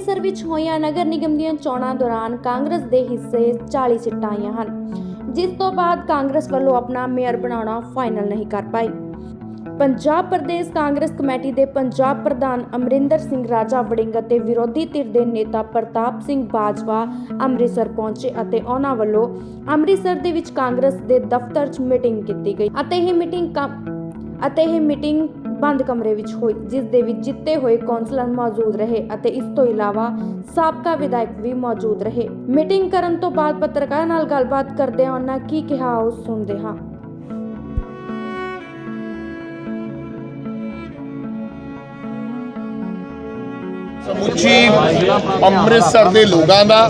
ਅੰਮ੍ਰਿਤਸਰ ਵਿੱਚ ਹੋਈਆਂ ਨਗਰ ਨਿਗਮ ਦੀਆਂ ਚੋਣਾਂ ਦੌਰਾਨ ਕਾਂਗਰਸ ਦੇ ਹਿੱਸੇ 40 ਸੀਟਾਂ ਆਈਆਂ ਹਨ, ਜਿਸ ਤੋਂ ਬਾਅਦ ਕਾਂਗਰਸ ਵੱਲੋਂ ਆਪਣਾ ਮੇਅਰ ਬਣਾਉਣਾ ਫਾਈਨਲ ਨਹੀਂ ਕਰ ਪਾਈ। ਪੰਜਾਬ ਪ੍ਰਦੇਸ਼ ਕਾਂਗਰਸ ਕਮੇਟੀ ਦੇ ਪੰਜਾਬ ਪ੍ਰਧਾਨ ਅਮਰਿੰਦਰ ਸਿੰਘ ਰਾਜਾ ਵੜਿੰਗ ਅਤੇ ਵਿਰੋਧੀ ਧਿਰ ਦੇ ਨੇਤਾ ਪ੍ਰਤਾਪ ਸਿੰਘ ਬਾਜਵਾ ਅੰਮ੍ਰਿਤਸਰ ਪਹੁੰਚੇ ਅਤੇ ਉਹਨਾਂ ਵੱਲੋਂ ਅੰਮ੍ਰਿਤਸਰ ਦੇ ਵਿੱਚ ਕਾਂਗਰਸ ਦੇ ਦਫ਼ਤਰ 'ਚ ਮੀਟਿੰਗ ਕੀਤੀ ਗਈ ਅਤੇ ਇਹ ਮੀਟਿੰਗ ਅਤੇ ਇਹ ਮੀਟਿੰਗ ਬੰਦ ਕਮਰੇ ਵਿੱਚ ਹੋਈ, ਜਿਸ ਦੇ ਵਿੱਚ ਜਿੱਤੇ ਹੋਏ ਕੌਂਸਲਰ ਮੌਜੂਦ ਰਹੇ ਅਤੇ ਇਸ ਤੋਂ ਇਲਾਵਾ ਸਾਬਕਾ ਵਿਧਾਇਕ ਵੀ ਮੌਜੂਦ ਰਹੇ। ਮੀਟਿੰਗ ਕਰਨ ਤੋਂ ਬਾਅਦ ਪੱਤਰਕਾਰਾਂ ਨਾਲ ਗੱਲਬਾਤ ਕਰਦਿਆਂ ਉਹਨਾਂ ਕੀ ਕਿਹਾ ਉਹ ਸੁਣਦੇ ਹਾਂ। ਸਮੁੱਚੀ ਅੰਮ੍ਰਿਤਸਰ ਦੇ ਲੋਕਾਂ ਦਾ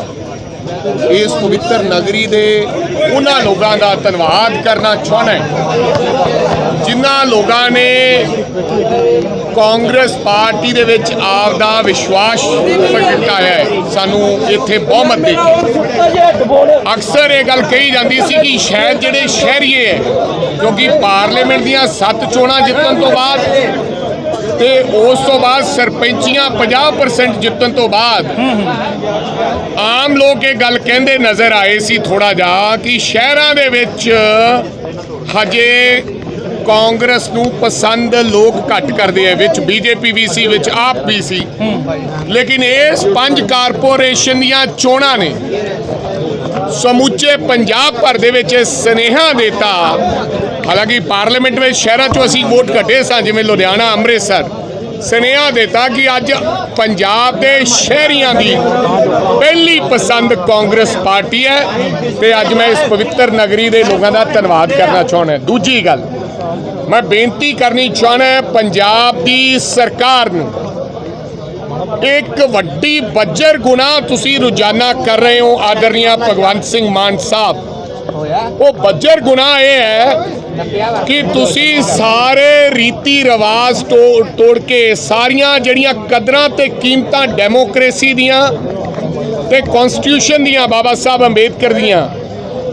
ਇਸ ਪਵਿੱਤਰ ਨਗਰੀ ਦੇ ਉਹਨਾਂ ਲੋਕਾਂ ਦਾ ਧੰਨਵਾਦ ਕਰਨਾ ਚਾਹੁੰਦਾ ਹਾਂ। ਜਿਨ੍ਹਾਂ ਲੋਕਾਂ ਨੇ ਕਾਂਗਰਸ ਪਾਰਟੀ ਦੇ ਵਿੱਚ ਆਪ ਦਾ ਵਿਸ਼ਵਾਸ ਪ੍ਰਗਟਾਇਆ ਹੈ। ਸਾਨੂੰ ਇੱਥੇ ਬਹੁਮਤ ਦੇ ਕੇ। ਅਕਸਰ ਇਹ ਗੱਲ ਕਹੀ ਜਾਂਦੀ ਸੀ ਕਿ ਸ਼ਾਇਦ ਜਿਹੜੇ ਸ਼ਹਿਰੀਏ ਹੈ, ਕਿਉਂਕਿ ਪਾਰਲੀਮੈਂਟ ਦੀਆਂ ਸੱਤ ਚੋਣਾਂ ਜਿੱਤਣ ਤੋਂ ਬਾਅਦ ਤੇ ਉਸ ਤੋਂ ਬਾਅਦ ਸਰਪੰਚੀਆਂ 50% ਜਿੱਤਣ ਤੋਂ ਬਾਅਦ ਆਮ ਲੋਕ ਇਹ ਗੱਲ ਕਹਿੰਦੇ ਨਜ਼ਰ ਆਏ ਸੀ ਥੋੜਾ ਜਿਹਾ ਕਿ ਸ਼ਹਿਰਾਂ ਦੇ ਵਿੱਚ ਹਜੇ ਕਾਂਗਰਸ ਨੂੰ ਪਸੰਦ ਲੋਕ ਘੱਟ ਕਰਦੇ ਆ, ਵਿੱਚ ਬੀਜੇਪੀ ਵੀ ਸੀ, ਵਿੱਚ ਆਪ ਵੀ ਸੀ। ਲੇਕਿਨ ਇਸ ਪੰਜ ਕਾਰਪੋਰੇਸ਼ਨ ਦੀਆਂ ਚੋਣਾਂ ਨੇ, ਸਮੁੱਚੇ ਪੰਜਾਬ ਭਰ ਦੇ ਵਿੱਚ ਇਹ ਸੁਨੇਹਾ ਦਿੱਤਾ ਹਾਲਾਂਕਿ ਪਾਰਲੀਮੈਂਟ ਵਿੱਚ ਸ਼ਹਿਰਾਂ 'ਚੋਂ ਅਸੀਂ ਵੋਟ ਘਟੇ ਸਾਂ, ਜਿਵੇਂ ਲੁਧਿਆਣਾ, ਅੰਮ੍ਰਿਤਸਰ। ਸੁਨੇਹਾ ਦਿੱਤਾ ਕਿ ਅੱਜ ਪੰਜਾਬ ਦੇ ਸ਼ਹਿਰੀਆਂ ਦੀ ਪਹਿਲੀ ਪਸੰਦ ਕਾਂਗਰਸ ਪਾਰਟੀ ਹੈ ਤੇ ਅੱਜ ਮੈਂ ਇਸ ਪਵਿੱਤਰ ਨਗਰੀ ਦੇ ਲੋਕਾਂ ਦਾ ਧੰਨਵਾਦ ਕਰਨਾ ਚਾਹੁੰਦਾ ਦੂਜੀ ਗੱਲ, ਮੈਂ ਬੇਨਤੀ ਕਰਨੀ ਚਾਹੁੰਦਾ ਪੰਜਾਬ ਦੀ ਸਰਕਾਰ ਨੂੰ ਇੱਕ ਵੱਡੀ ਬੱਜਰ ਗੁਨਾਹ ਤੁਸੀਂ ਰੋਜ਼ਾਨਾ ਕਰ ਰਹੇ ਹੋ, ਆਦਰਨੀਆ ਭਗਵੰਤ ਸਿੰਘ ਮਾਨ ਸਾਹਿਬ। ਉਹ ਬੱਜਰ ਗੁਨਾਹ ਇਹ ਹੈ ਕਿ ਤੁਸੀਂ ਸਾਰੇ ਰੀਤੀ ਰਿਵਾਜ ਤੋੜ ਤੋੜ ਕੇ ਸਾਰੀਆਂ ਜਿਹੜੀਆਂ ਕਦਰਾਂ ਤੇ ਕੀਮਤਾਂ ਡੈਮੋਕ੍ਰੇਸੀ ਦੀਆਂ ਤੇ ਕਨਸਟੀਟਿਊਸ਼ਨ ਦੀਆਂ ਬਾਬਾ ਸਾਹਿਬ ਅੰਬੇਦਕਰ ਦੀਆਂ,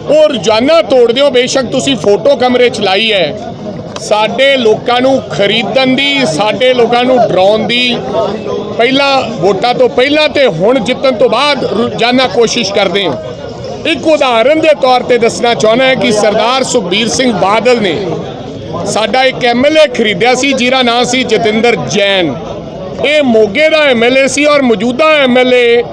ਉਹ ਰੋਜ਼ਾਨਾ ਤੋੜਦੇ ਹੋ ਬੇਸ਼ੱਕ ਤੁਸੀਂ ਫੋਟੋ ਕਮਰੇ 'ਚ ਲਾਈ ਹੈ। ਸਾਡੇ ਲੋਕਾਂ ਨੂੰ ਖਰੀਦਣ ਦੀ, ਸਾਡੇ ਲੋਕਾਂ ਨੂੰ ਡਰਾਉਣ ਦੀ, ਪਹਿਲਾਂ ਵੋਟਾਂ ਤੋਂ ਪਹਿਲਾਂ ਤੇ ਹੁਣ ਜਿੱਤਣ ਤੋਂ ਬਾਅਦ ਰੋਜ਼ਾਨਾ ਕੋਸ਼ਿਸ਼ ਕਰਦੇ ਹਾਂ। ਇੱਕ ਉਦਾਹਰਨ ਦੇ ਤੌਰ ਤੇ ਦੱਸਣਾ ਚਾਹੁੰਦਾ ਹਾਂ ਕਿ ਸਰਦਾਰ ਸੁਖਬੀਰ ਸਿੰਘ ਬਾਦਲ ਨੇ ਸਾਡਾ ਇੱਕ ਐਮਐਲਏ ਖਰੀਦਿਆ ਸੀ ਜਿਹਦਾ ਨਾਂ ਸੀ ਜਤਿੰਦਰ ਜੈਨ। ਇਹ ਮੋਗੇ ਦਾ ਐਮਐਲਏ ਸੀ ਔਰ ਮੌਜੂਦਾ ਐਮਐਲਏ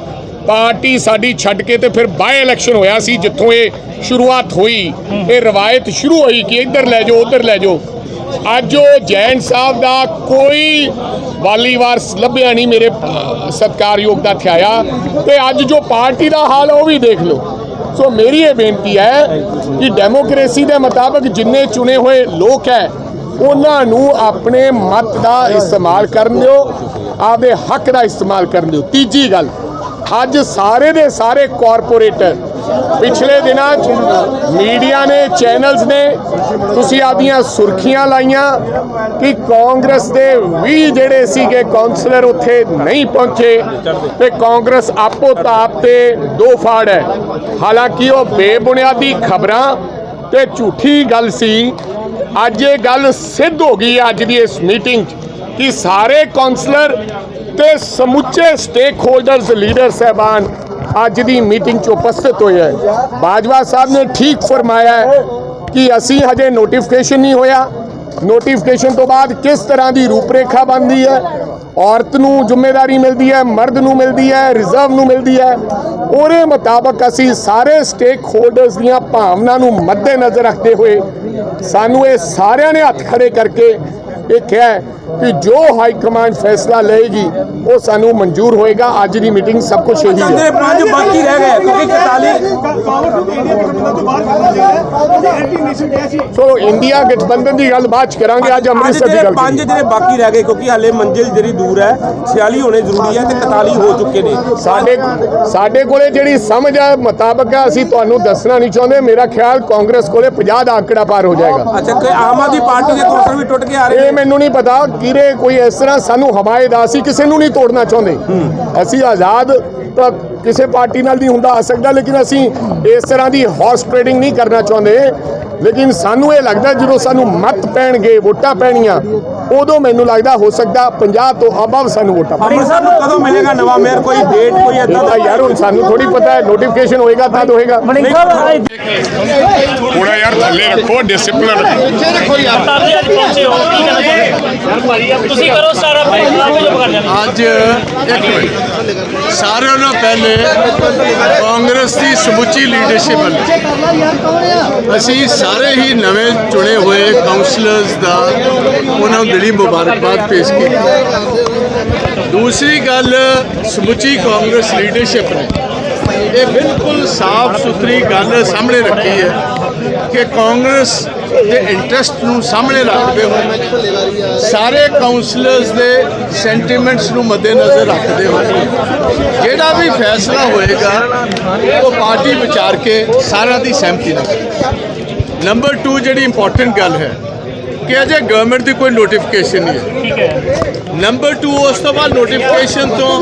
ਪਾਰਟੀ ਸਾਡੀ ਛੱਡ ਕੇ ਤੇ ਫਿਰ ਬਾਏ ਇਲੈਕਸ਼ਨ ਹੋਇਆ ਸੀ ਜਿੱਥੋਂ ਇਹ ਸ਼ੁਰੂਆਤ ਹੋਈ। ਇਹ ਰਵਾਇਤ ਸ਼ੁਰੂ ਹੋਈ ਕਿ ਇੱਧਰ ਲੈ ਜਾਓ ਉੱਧਰ ਲੈ ਜਾਓ। ਅੱਜ ਉਹ ਜੈਨ ਸਾਹਿਬ ਦਾ ਕੋਈ ਵਾਲੀ ਵਾਰਸ ਲੱਭਿਆ ਨਹੀਂ ਮੇਰੇ ਅਹ, ਸਤਿਕਾਰਯੋਗ ਦਾ ਥਿਆਇਆ। ਤੇ ਅੱਜ ਜੋ ਪਾਰਟੀ ਦਾ ਹਾਲ ਉਹ ਵੀ ਦੇਖ ਲਓ। ਸੋ ਮੇਰੀ ਇਹ ਬੇਨਤੀ ਹੈ ਕਿ ਡੈਮੋਕ੍ਰੇਸੀ ਦੇ ਮੁਤਾਬਕ ਜਿੰਨੇ ਚੁਣੇ ਹੋਏ ਲੋਕ ਹੈ, ਉਹਨਾਂ ਨੂੰ ਆਪਣੇ ਮਤ ਦਾ ਇਸਤੇਮਾਲ ਕਰਨ ਦਿਓ, ਆਪਦੇ ਹੱਕ ਦਾ ਇਸਤੇਮਾਲ ਕਰਨ ਦਿਓ। ਤੀਜੀ ਗੱਲ, ਅੱਜ ਸਾਰੇ ਦੇ ਸਾਰੇ ਕਾਰਪੋਰੇਟਰ ਪਿਛਲੇ ਦਿਨਾਂ 'ਚ ਮੀਡੀਆ ਨੇ, ਚੈਨਲਸ ਨੇ ਤੁਸੀਂ ਆਪਦੀਆਂ ਸੁਰਖੀਆਂ ਲਾਈਆਂ ਕਿ ਕਾਂਗਰਸ ਦੇ 20 ਜਿਹੜੇ ਸੀਗੇ ਕਾਉਂਸਲਰ ਉੱਥੇ ਨਹੀਂ ਪਹੁੰਚੇ ਤੇ ਕਾਂਗਰਸ ਆਪੋ ਤਾਪ ਤੇ ਦੋ ਫਾੜ ਹੈ। ਹਾਲਾਂਕਿ ਉਹ ਬੇਬੁਨਿਆਦੀ ਖਬਰਾਂ ਤੇ ਝੂਠੀ ਗੱਲ ਸੀ। ਅੱਜ ਇਹ ਗੱਲ ਸਿੱਧ ਹੋ ਗਈ ਅੱਜ ਦੀ ਇਸ ਮੀਟਿੰਗ 'ਚ ਕਿ ਸਾਰੇ ਕਾਉਂਸਲਰ ਤੇ ਸਮੁੱਚੇ ਸਟੇਕ ਹੋਲਡਰਸ ਲੀਡਰ ਸਹਿਬਾਨ ਅੱਜ ਦੀ ਮੀਟਿੰਗ 'ਚ ਉਪਸਥਿਤ ਹੋਏ ਹੈ। ਬਾਜਵਾ ਸਾਹਿਬ ਨੇ ਠੀਕ ਫਰਮਾਇਆ ਹੈ ਕਿ ਅਸੀਂ ਹਜੇ ਨੋਟੀਫਿਕੇਸ਼ਨ ਨਹੀਂ ਹੋਇਆ। ਨੋਟੀਫਿਕੇਸ਼ਨ ਤੋਂ ਬਾਅਦ ਕਿਸ ਤਰ੍ਹਾਂ ਦੀ ਰੂਪਰੇਖਾ ਬਣਦੀ ਹੈ? ਔਰਤ ਨੂੰ ਜ਼ਿੰਮੇਵਾਰੀ ਮਿਲਦੀ ਹੈ, ਮਰਦ ਨੂੰ ਮਿਲਦੀ ਹੈ ਰਿਜ਼ਰਵ ਨੂੰ ਮਿਲਦੀ ਹੈ। ਉਹਦੇ ਮੁਤਾਬਕ ਅਸੀਂ ਸਾਰੇ ਸਟੇਕ ਹੋਲਡਰਸ ਦੀਆਂ ਭਾਵਨਾ ਨੂੰ ਮੱਦੇਨਜ਼ਰ ਰੱਖਦੇ ਹੋਏ ਸਾਨੂੰ ਇਹ ਸਾਰਿਆਂ ਨੇ ਹੱਥ ਖੜੇ ਕਰਕੇ ਇਹ ਕਿਹਾ ਹੈ ਕਿ ਜੋ ਹਾਈ ਕਮਾਂਡ ਫੈਸਲਾ ਲਏਗੀ ਉਹ ਸਾਨੂੰ ਮਨਜ਼ੂਰ ਹੋਏਗਾ। ਅੱਜ ਦੀ ਮੀਟਿੰਗ ਸਭ ਕੁਝ ਇਹੀ ਹੈ। ਪੰਜ ਬਾਕੀ ਰਹਿ ਗਏ ਕਿਉਂਕਿ 41 ਬਾਵਜੂਦ ਇੰਡੀਆ ਗਠਬੰਧਨ ਤੋਂ ਬਾਹਰ ਕਰ ਲਿਆ ਐਂਟੀ ਨੇਸ਼ਨ ਕਿਹਾ ਸੀ? ਸੋ ਇੰਡੀਆ ਗਠਬੰਧਨ ਦੀ ਗੱਲ ਬਾਅਦ 'ਚ ਕਰਾਂਗੇ ਅੱਜ ਅੰਮ੍ਰਿਤਸਰ ਦੀ ਗੱਲ ਪੰਜ। ਜਿਹੜੇ ਬਾਕੀ ਰਹਿ ਗਏ ਕਿਉਂਕਿ ਹਾਲੇ ਮੰਜ਼ਿਲ ਜਿਹੜੀ ਦੂਰ ਹੈ 46 ਹੋਣੇ ਜ਼ਰੂਰੀ ਹੈ ਤੇ 41 ਹੋ ਚੁੱਕੇ ਨੇ। ਸਾਡੇ ਸਾਡੇ ਕੋਲੇ ਜਿਹੜੀ ਸਮਝ ਹੈ ਮੁਤਾਬਕ ਹੈ ਅਸੀਂ ਤੁਹਾਨੂੰ ਦੱਸਣਾ ਨਹੀਂ ਚਾਹੁੰਦੇ। ਮੇਰਾ ਖਿਆਲ ਕਾਂਗਰਸ ਕੋਲੇ 50 ਦਾ ਆંકੜਾ ਪਾਰ ਹੋ ਜਾਏਗਾ। ਅੱਛਾ ਕਿ ਆਮ ਆਦਮੀ ਪਾਰਟੀ ਦੇ ਕੌਂਸਲ ਵੀ ਟੁੱਟ ਕੇ ਆ ਰਹੇ ਨੇ। ਮੈਨੂੰ ਨਹੀਂ ਪਤਾ ਕਿਰੇ ਕੋਈ ਇਸ ਤਰ੍ਹਾਂ ਸਾਨੂੰ ਹਵਾਏ ਦਾ ਅਸੀਂ ਕਿਸੇ ਨੂੰ ਨਹੀਂ ਤੋੜਨਾ ਚਾਹੁੰਦੇ। ਅਸੀਂ ਆਜ਼ਾਦ ਤਾਂ ਕਿਸੇ ਪਾਰਟੀ ਨਾਲ ਨਹੀਂ ਹੁੰਦਾ ਆ ਸਕਦਾ, ਲੇਕਿਨ ਅਸੀਂ ਇਸ ਤਰ੍ਹਾਂ ਦੀ ਹਾਰਸ ਟ੍ਰੇਡਿੰਗ ਨਹੀਂ ਕਰਨਾ ਚਾਹੁੰਦੇ। ਲੇਕਿਨ ਸਾਨੂੰ ਇਹ ਲੱਗਦਾ ਜਦੋਂ ਸਾਨੂੰ ਮਤ ਪੈਣਗੇ, ਵੋਟਾਂ ਪੈਣੀਆਂ ਉਦੋਂ ਮੈਨੂੰ ਲੱਗਦਾ ਹੋ ਸਕਦਾ 50 ਤੋਂ ਅਬਵ ਸਾਨੂੰ ਵੋਟਾਂ। ਅੰਮ੍ਰਿਤਸਰ ਨੂੰ ਕਦੋਂ ਮਿਲੇਗਾ? ਨਵਾਂ ਮੇਅਰ ਕੋਈ ਡੇਟ ਕੋਈ ਏਦਾਂ ਤਾਂ ਯਾਰ ਹੁਣ ਸਾਨੂੰ ਥੋੜੀ ਪਤਾ ਹੈ ਨੋਟੀਫਿਕੇਸ਼ਨ ਹੋਏਗਾ ਤਾਂ ਹੋਏਗਾ। ਥੋੜਾ ਯਾਰ ਥੱਲੇ ਰੱਖੋ ਡਿਸਪਲਿਨ ਰੱਖੋ। ਤਾਜੀ ਅੱਜ ਪਹੁੰਚੇ ਹੋ। ਕੀ ਕਹਿਣਾ ਚਾਹੁੰਦੇ ਤੁਸੀਂ ਕਰੋ ਸਾਰਾ ਆਪਣਾ ਜੋ ਕਰ ਲੈਣਾ ਅੱਜ ਇੱਕ ਮਿੰਟ। ਸਾਰਿਆਂ ਨਾਲੋਂ ਪਹਿਲੇ ਕਾਂਗਰਸ ਦੀ ਸਮੁੱਚੀ ਲੀਡਰਸ਼ਿਪ ਵੱਲੋਂ। ਅਸੀਂ ਸਾਰੇ ਹੀ ਨਵੇਂ ਚੁਣੇ ਹੋਏ ਕਾਉਂਸਲਰਸ ਦਾ ਉਹਨਾਂ ਨੂੰ ਦਿਲੀ ਮੁਬਾਰਕਬਾਦ ਪੇਸ਼ ਕੀਤੀ। ਦੂਸਰੀ ਗੱਲ, ਸਮੁੱਚੀ ਕਾਂਗਰਸ ਲੀਡਰਸ਼ਿਪ ਨੇ। ਇਹ ਬਿਲਕੁਲ ਸਾਫ਼ ਸੁਥਰੀ ਗੱਲ ਸਾਹਮਣੇ ਰੱਖੀ ਹੈ ਕਿ ਕਾਂਗਰਸ ਦੇ ਇੰਟਰਸਟ ਨੂੰ ਸਾਹਮਣੇ ਰੱਖਦੇ ਹੋਏ ਸਾਰੇ ਕਾਉਂਸਲਰਸ ਦੇ ਸੈਂਟੀਮੈਂਟਸ ਨੂੰ ਮੱਦੇਨਜ਼ਰ ਰੱਖਦੇ ਹੋਏ ਜਿਹੜਾ ਵੀ ਫੈਸਲਾ ਹੋਏਗਾ, ਉਹ ਪਾਰਟੀ ਵਿਚਾਰ ਕੇ ਸਾਰਿਆਂ ਦੀ ਸਹਿਮਤੀ ਨਾਲ। ਨੰਬਰ 2 ਜਿਹੜੀ ਇੰਪੋਰਟੈਂਟ ਗੱਲ ਹੈ ਕਿ ਅਜੇ ਗਵਰਨਮੈਂਟ ਦੀ ਕੋਈ ਨੋਟੀਫਿਕੇਸ਼ਨ ਨਹੀਂ ਹੈ। ਠੀਕ ਹੈ। ਨੰਬਰ 2 ਉਸ ਤੋਂ ਬਾਅਦ ਨੋਟੀਫਿਕੇਸ਼ਨ ਤੋਂ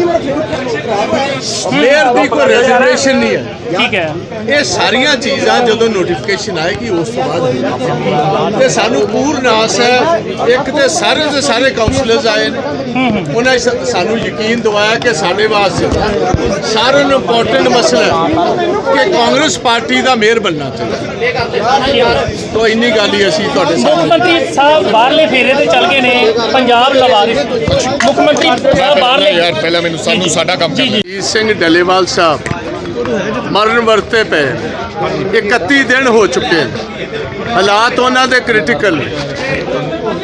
ਮੇਅਰ ਦੀ ਕੋਈ ਰੈਜ਼ਰਵੇਸ਼ਨ ਨਹੀਂ ਹੈ। ਠੀਕ ਹੈ। ਇਹ ਸਾਰੀਆਂ ਚੀਜ਼ਾਂ ਜਦੋਂ ਨੋਟੀਫਿਕੇਸ਼ਨ ਆਏਗੀ ਉਸ ਤੋਂ ਬਾਅਦ। ਤੇ ਸਾਨੂੰ ਪੂਰਨ ਆਸ ਹੈ ਇੱਕ ਤੇ ਸਾਰੇ ਦੇ ਸਾਰੇ ਕਾਉਂਸਲਰਸ ਆਏ ਨੇ। ਉਹਨਾਂ ਸਾਨੂੰ ਯਕੀਨ ਦਿਵਾਇਆ ਕਿ ਸਾਡੇ ਵਾਸਤੇ ਸਾਰਿਆਂ ਨੂੰ ਇੰਪੋਰਟੈਂਟ ਮਸਲਾ ਹੈ ਕਿ ਕਾਂਗਰਸ ਪਾਰਟੀ ਦਾ ਮੇਅਰ ਬਣਨਾ ਚਾਹੀਦਾ। ਤੋਂ ਇੰਨੀ ਗੱਲ ਹੀ ਅਸੀਂ ਤੁਹਾਡੇ ਮੁੱਖ ਸਾਹਮਣੇ ਮੰਤਰੀ ਸਾਹਿਬ ਬਾਹਰਲੇ ਫੇਰੇ ਤੇ ਚੱਲ ਗਏ ਨੇ ਪੰਜਾਬ ਲਵਾਰਿਸ ਮੁੱਖ ਮੰਤਰੀ ਸਾਹਿਬ ਬਾਹਰਲੇ ਯਾਰ ਪਹਿਲਾਂ ਮੈਨੂੰ ਸਾਨੂੰ ਸਾਡਾ ਕੰਮ ਕਰਨਾ। ਜੀਤ ਸਿੰਘ ਡੱਲੇਵਾਲ ਸਾਹਿਬ ਮਰਨ ਵਰਤੇ ਪਏ। 31 ਦਿਨ ਹੋ ਚੁੱਕੇ ਹਾਲਾਤ ਉਹਨਾਂ ਦੇ ਕ੍ਰਿਟੀਕਲ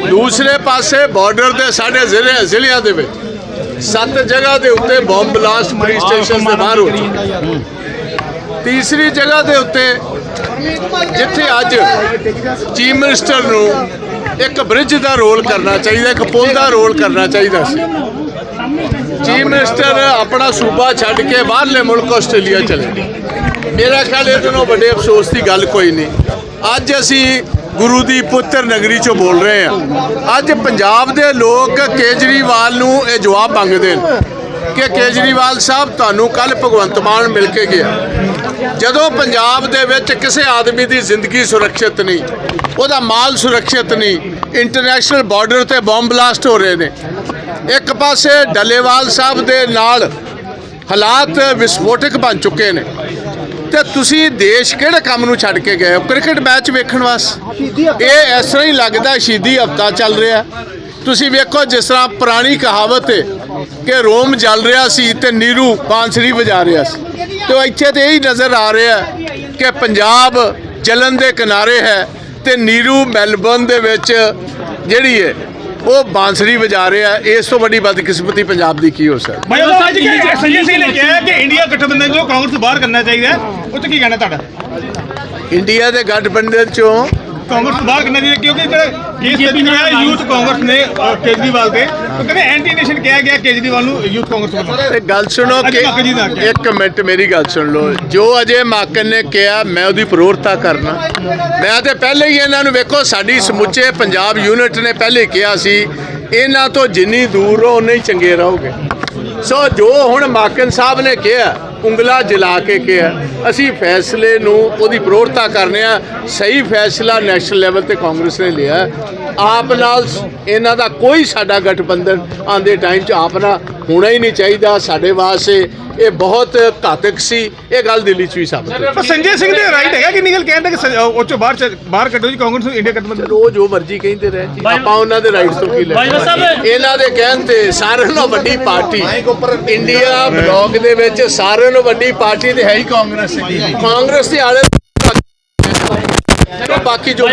ਦੂਸਰੇ ਪਾਸੇ ਬਾਰਡਰ ਦੇ ਸਾਡੇ ਜ਼ਿਲ੍ਹੇ ਜ਼ਿਲ੍ਹਿਆਂ ਦੇ ਵਿੱਚ ਸੱਤ ਜਗ੍ਹਾ ਦੇ ਉੱਤੇ ਬੰਬ ਬਲਾਸਟ ਪੁਲਿਸ ਸਟੇਸ਼ਨ ਦੇ ਬਾਹਰ ਹੋ ਚੁੱਕੇ ਤੀਸਰੀ ਜਗ੍ਹਾ ਦੇ ਉੱਤੇ ਜਿੱਥੇ ਅੱਜ ਚੀਫ ਮਿਨਿਸਟਰ ਨੂੰ ਇੱਕ ਬ੍ਰਿਜ ਦਾ ਰੋਲ ਕਰਨਾ ਚਾਹੀਦਾ, ਇੱਕ ਪੁਲ ਦਾ ਰੋਲ ਕਰਨਾ ਚਾਹੀਦਾ ਸੀ। ਚੀਫ ਮਿਨਿਸਟਰ ਆਪਣਾ ਸੂਬਾ ਛੱਡ ਕੇ ਬਾਹਰਲੇ ਮੁਲਕ ਆਸਟ੍ਰੇਲੀਆ ਚਲੇ ਗਏ। ਮੇਰਾ ਖਿਆਲ ਇਹ ਤੋਂ ਵੱਡੇ ਅਫਸੋਸ ਦੀ ਗੱਲ ਕੋਈ ਨਹੀਂ। ਅੱਜ ਅਸੀਂ ਗੁਰੂ ਦੀ ਪੁੱਤਰ ਨਗਰੀ ਚੋਂ ਬੋਲ ਰਹੇ ਹਾਂ। ਅੱਜ ਪੰਜਾਬ ਦੇ ਲੋਕ ਕੇਜਰੀਵਾਲ ਨੂੰ ਇਹ ਜਵਾਬ ਮੰਗਦੇ ਨੇ ਕਿ ਕੇਜਰੀਵਾਲ ਸਾਹਿਬ, ਤੁਹਾਨੂੰ ਕੱਲ ਭਗਵੰਤ ਮਾਨ ਮਿਲ ਕੇ ਗਿਆ। ਜਦੋਂ ਪੰਜਾਬ ਦੇ ਵਿੱਚ ਕਿਸੇ ਆਦਮੀ ਦੀ ਜ਼ਿੰਦਗੀ ਸੁਰੱਖਿਅਤ ਨਹੀਂ, ਉਹਦਾ ਮਾਲ ਸੁਰੱਖਿਅਤ ਨਹੀਂ ਇੰਟਰਨੈਸ਼ਨਲ ਬਾਰਡਰ ਤੇ ਬੰਬ ਬਲਾਸਟ ਹੋ ਰਹੇ ਨੇ। ਇੱਕ ਪਾਸੇ ਡੱਲੇਵਾਲ ਸਾਹਿਬ ਦੇ ਨਾਲ ਹਾਲਾਤ ਵਿਸਫੋਟਕ ਬਣ ਚੁੱਕੇ ਨੇ। ਤੇ ਤੁਸੀਂ ਦੇਸ਼ ਕਿਹੜੇ ਕੰਮ ਨੂੰ ਛੱਡ ਕੇ ਗਏ ਹੋ? ਕ੍ਰਿਕਟ ਮੈਚ ਵੇਖਣ ਵਾਸਤੇ ਇਹ ਇਸ ਤਰ੍ਹਾਂ ਹੀ ਲੱਗਦਾ ਸ਼ਹੀਦੀ ਹਫਤਾ ਚੱਲ ਰਿਹਾ ਤੁਸੀਂ ਵੇਖੋ ਜਿਸ ਤਰ੍ਹਾਂ ਪੁਰਾਣੀ ਕਹਾਵਤ ਹੈ ਕਿ ਰੋਮ ਜਲ ਰਿਹਾ ਸੀ ਤੇ ਨੀਰੂ ਬਾਂਸਰੀ ਵਜਾ ਰਿਹਾ ਸੀ। ਤੇ ਇੱਥੇ ਤੇ ਇਹੀ ਨਜ਼ਰ ਆ ਰਿਹਾ ਕਿ ਪੰਜਾਬ ਜਲਨ ਦੇ ਕਿਨਾਰੇ ਹੈ ਤੇ ਨੀਰੂ ਮੈਲਬਰਨ ਦੇ ਵਿੱਚ ਜਿਹੜੀ ਹੈ ਉਹ ਬਾਂਸਰੀ ਵਜਾ ਰਿਹਾ। ਇਸ ਤੋਂ ਵੱਡੀ ਬਦਕਿਸਮਤੀ ਪੰਜਾਬ ਦੀ ਕੀ ਹੋ ਸਕਦੀ? ਭਾਈ ਉਹ ਅੱਜ ਕੀ ਸੰਜੇ ਸਿੰਘ ਨੇ ਕਿਹਾ ਕਿ ਇੰਡੀਆ ਗਠਬੰਧਨ ਨੂੰ ਕਾਂਗਰਸ ਬਾਹਰ ਕਰਨਾ ਚਾਹੀਦਾ ਹੈ। ਉਹ ਤੇ ਕੀ ਕਹਿਣਾ ਤੁਹਾਡਾ? ਇੰਡੀਆ ਦੇ ਗਠਬੰਧਨ ਚੋਂ ਕਾਂਗਰਸ ਤੋਂ ਬਾਹਰ ਕਰਨਾ ਚਾਹੀਦਾ ਕਿਉਂਕਿ ਜਿਹੜੇ ਕੇਸ ਨੇ ਕਿਹਾ ਯੂਥ ਕਾਂਗਰਸ ਨੇ ਕੇਜਰੀਵਾਲ ਤੇ ਉਹ ਕਹਿੰਦੇ ਐਂਟੀ ਨੇਸ਼ਨ ਕਿਹਾ ਗਿਆ ਕੇਜਰੀਵਾਲ ਨੂੰ ਯੂਥ ਕਾਂਗਰਸ ਵੱਲੋਂ। ਤੇ ਗੱਲ ਸੁਣੋ ਅੱਜ ਕਿ ਜੀ ਦਾ। ਇੱਕ ਮਿੰਟ ਮੇਰੀ ਗੱਲ ਸੁਣ ਲਓ। ਜੋ ਅਜੇ ਮਾਕਨ ਨੇ ਕਿਹਾ ਮੈਂ ਉਹਦੀ ਪ੍ਰੋਰਤਾ ਕਰਨਾ। ਮੈਂ ਤੇ ਪਹਿਲੇ ਹੀ ਇਹਨਾਂ ਨੂੰ ਵੇਖੋ ਸਾਡੀ ਸਮੁੱਚੇ ਪੰਜਾਬ ਯੂਨਿਟ ਨੇ ਪਹਿਲੇ ਕਿਹਾ ਸੀ ਇਹਨਾਂ ਤੋਂ ਜਿੰਨੀ ਦੂਰ ਰਹੋ ਉਨੇ ਹੀ ਚੰਗੇ ਰਹੋਗੇ। ਸੋ ਜੋ ਹੁਣ ਮਾਕਨ ਸਾਹਿਬ ਨੇ ਕਿਹਾ ਉਂਗਲਾ ਜਲਾ ਕੇ ਕਿਹਾ ਅਸੀਂ ਫੈਸਲੇ ਨੂੰ ਉਹਦੀ ਪ੍ਰੋੜਤਾ ਕਰਨੇ ਆ। ਸਹੀ ਫੈਸਲਾ ਨੈਸ਼ਨਲ ਲੈਵਲ ਤੇ ਕਾਂਗਰਸ ਨੇ ਲਿਆ ਆਪ ਨਾਲ ਇਹਨਾਂ ਦਾ ਕੋਈ ਸਾਡਾ ਗਠਬੰਧਨ ਆਂਦੇ ਟਾਈਮ 'ਚ ਆਪ ਨਾਲ ਹੋਣਾ ਹੀ ਨਹੀਂ ਚਾਹੀਦਾ। ਸਾਡੇ ਵਾਸਤੇ ਇਹ ਬਹੁਤ ਘਾਤਕ ਸੀ ਇਹ ਗੱਲ ਦਿੱਲੀ 'ਚ ਵੀ ਸਾਬਤ ਹੋਈ। ਪਰ ਸੰਜੇ ਸਿੰਘ ਦੇ ਰਾਈਟ ਹੈਗਾ ਕਿ ਨਿਕਲ ਕਹਿੰਦਾ ਕਿ ਉਹ ਚੋਂ ਬਾਹਰ ਬਾਹਰ ਕੱਢੋ ਜੀ ਕਾਂਗਰਸ ਨੂੰ ਇੰਡੀਆ ਗਠਬੰਧਨ ਰੋਜ਼ ਜੋ ਮਰਜ਼ੀ ਕਹਿੰਦੇ ਰਹੇ ਜੀ। ਆਪਾਂ ਉਹਨਾਂ ਦੇ ਰਾਈਟਸ ਤੋਂ ਕੀ ਲੈ ਇਹਨਾਂ ਦੇ ਕਹਿਣ ਤੇ ਸਾਰਿਆਂ ਨਾਲੋਂ ਵੱਡੀ ਪਾਰਟੀ ਇੰਡੀਆ ਬਲੌਕ ਦੇ ਵਿੱਚ ਸਾਰਿਆਂ ਨਾਲੋਂ ਵੱਡੀ ਪਾਰਟੀ ਤੇ ਹੈ ਹੀ ਕਾਂਗਰਸ। ਕਾਂਗਰਸ ਦੇ ਆਲੇ ਬਾਕੀ ਜੋ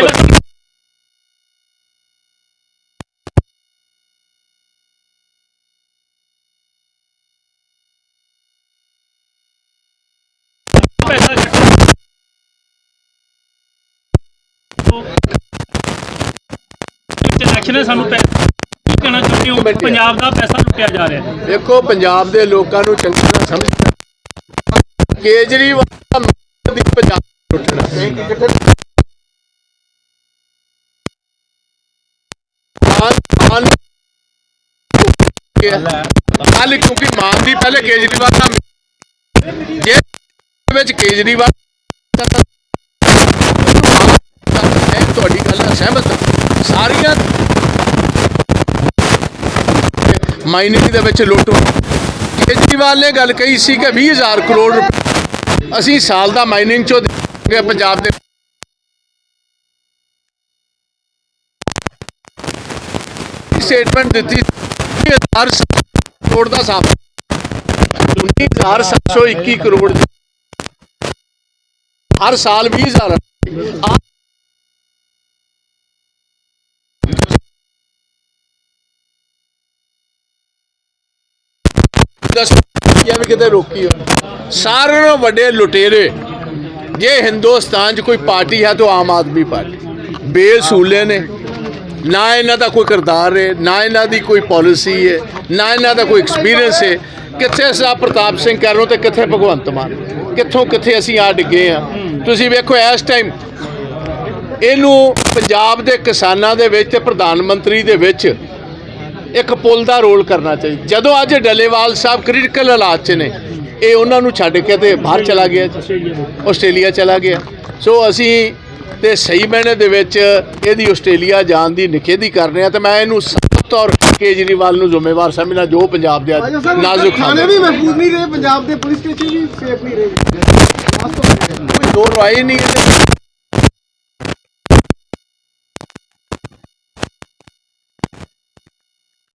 ਪੈਸਾ ਇਲੈਕਸ਼ਨ ਸਾਨੂੰ ਪੈਸਾ ਕਹਿਣਾ ਚਾਹੁੰਦੇ ਹੋ ਪੰਜਾਬ ਦਾ ਪੈਸਾ ਲੁੱਟਿਆ ਜਾ ਰਿਹਾ। ਹੈ ਦੇਖੋ ਪੰਜਾਬ ਦੇ ਲੋਕਾਂ ਨੂੰ ਚੰਗੀ ਤਰ੍ਹਾਂ ਸਮਝ ਕੇਜਰੀਵਾਲ ਦੀ ਪੰਜਾਬ ਲੁੱਟਣਾ। ਕੱਲ ਕਿਉਂਕਿ ਮਾਨ ਦੀ ਪਹਿਲੇ ਕੇਜਰੀਵਾਲ ਦਾ ਵਿੱਚ ਕੇਜਰੀਵਾਲ ਮੈਂ ਤੁਹਾਡੀ ਗੱਲ ਨਾਲ ਸਹਿਮਤ ਹਾਂ। ਸਾਰੀਆਂ ਮਾਈਨਿੰਗ ਦੇ ਵਿੱਚ ਲੁੱਟ ਹੋਈ। ਕੇਜਰੀਵਾਲ ਨੇ ਗੱਲ ਕਹੀ ਸੀ ਕਿ 20000 ਕਰੋੜ ਰੁਪਏ ਅਸੀਂ ਸਾਲ ਦਾ ਮਾਈਨਿੰਗ ਚੋਂ ਦੇਵਾਂਗੇ ਪੰਜਾਬ ਦੇ ਸਟੇਟਮੈਂਟ ਦਿੱਤੀ 20000 ਕਰੋੜ ਦਾ ਸਾਫ਼ 19721 ਕਰੋੜ ਹਰ ਸਾਲ 20000 ਆ। ਵੀ ਕਿਤੇ ਰੋਕੀ ਹੋ ਸਾਰਿਆਂ ਨੂੰ ਵੱਡੇ ਲੁਟੇਰੇ। ਜੇ ਹਿੰਦੁਸਤਾਨ 'ਚ ਕੋਈ ਪਾਰਟੀ ਹੈ ਤਾਂ ਆਮ ਆਦਮੀ ਪਾਰਟੀ। ਬੇਸੂਲੇ ਨੇ। ਨਾ ਇਹਨਾਂ ਦਾ ਕੋਈ ਕਿਰਦਾਰ ਹੈ ਨਾ ਇਹਨਾਂ ਦੀ ਕੋਈ ਪਾਲਿਸੀ ਹੈ ਨਾ ਇਹਨਾਂ ਦਾ ਕੋਈ ਐਕਸਪੀਰੀਅੰਸ ਹੈ ਕਿੱਥੇ ਸਾ ਪ੍ਰਤਾਪ ਸਿੰਘ ਕਰਨੋਂ ਤੇ ਕਿੱਥੇ ਭਗਵੰਤ ਮਾਨ? ਕਿੱਥੋਂ ਕਿੱਥੇ ਅਸੀਂ ਆ ਡਿੱਗੇ ਆ? ਤੁਸੀਂ ਵੇਖੋ ਇਸ ਟਾਈਮ ਇਹਨੂੰ ਪੰਜਾਬ ਦੇ ਕਿਸਾਨਾਂ ਦੇ ਵਿੱਚ ਤੇ ਪ੍ਰਧਾਨ ਮੰਤਰੀ ਦੇ ਵਿੱਚ ਇੱਕ ਪੁੱਲ ਦਾ ਰੋਲ ਕਰਨਾ ਚਾਹੀਦਾ। ਜਦੋਂ ਅੱਜ ਡੱਲੇਵਾਲ ਸਾਹਿਬ ਕ੍ਰਿਟੀਕਲ ਹਾਲਾਤ 'ਚ ਨੇ ਇਹ ਉਹਨਾਂ ਨੂੰ ਛੱਡ ਕੇ ਤੇ ਬਾਹਰ ਚਲਾ ਗਿਆ। ਆਸਟ੍ਰੇਲੀਆ ਚਲਾ ਗਿਆ। ਸੋ ਅਸੀਂ ਤੇ ਸਹੀ ਮੈਨੇ ਦੇ ਵਿੱਚ ਇਹਦੀ ਆਸਟ੍ਰੇਲੀਆ ਜਾਣ ਦੀ ਨਿਖੇਧੀ ਕਰ ਰਹੇ ਆ ਤੇ ਮੈਂ ਇਹਨੂੰ ਸਭ ਤੌਰ ਕੇਜਰੀਵਾਲ ਨੂੰ ਜ਼ਿੰਮੇਵਾਰ ਸਮਝਣਾ ਜੋ ਪੰਜਾਬ ਦੇ ਨਾਜ਼ੁਕ ਹਾਲਾਤ ਵੀ ਮਹਿਫੂਜ਼ ਨਹੀਂ ਰਹੇ ਪੰਜਾਬ ਦੇ ਪੁਲਿਸ ਸਟੇਸ਼ਨ ਵੀ ਸੇਫ ਨਹੀਂ ਰਹੇ। ਦੋ ਰਾਏ ਨਹੀਂ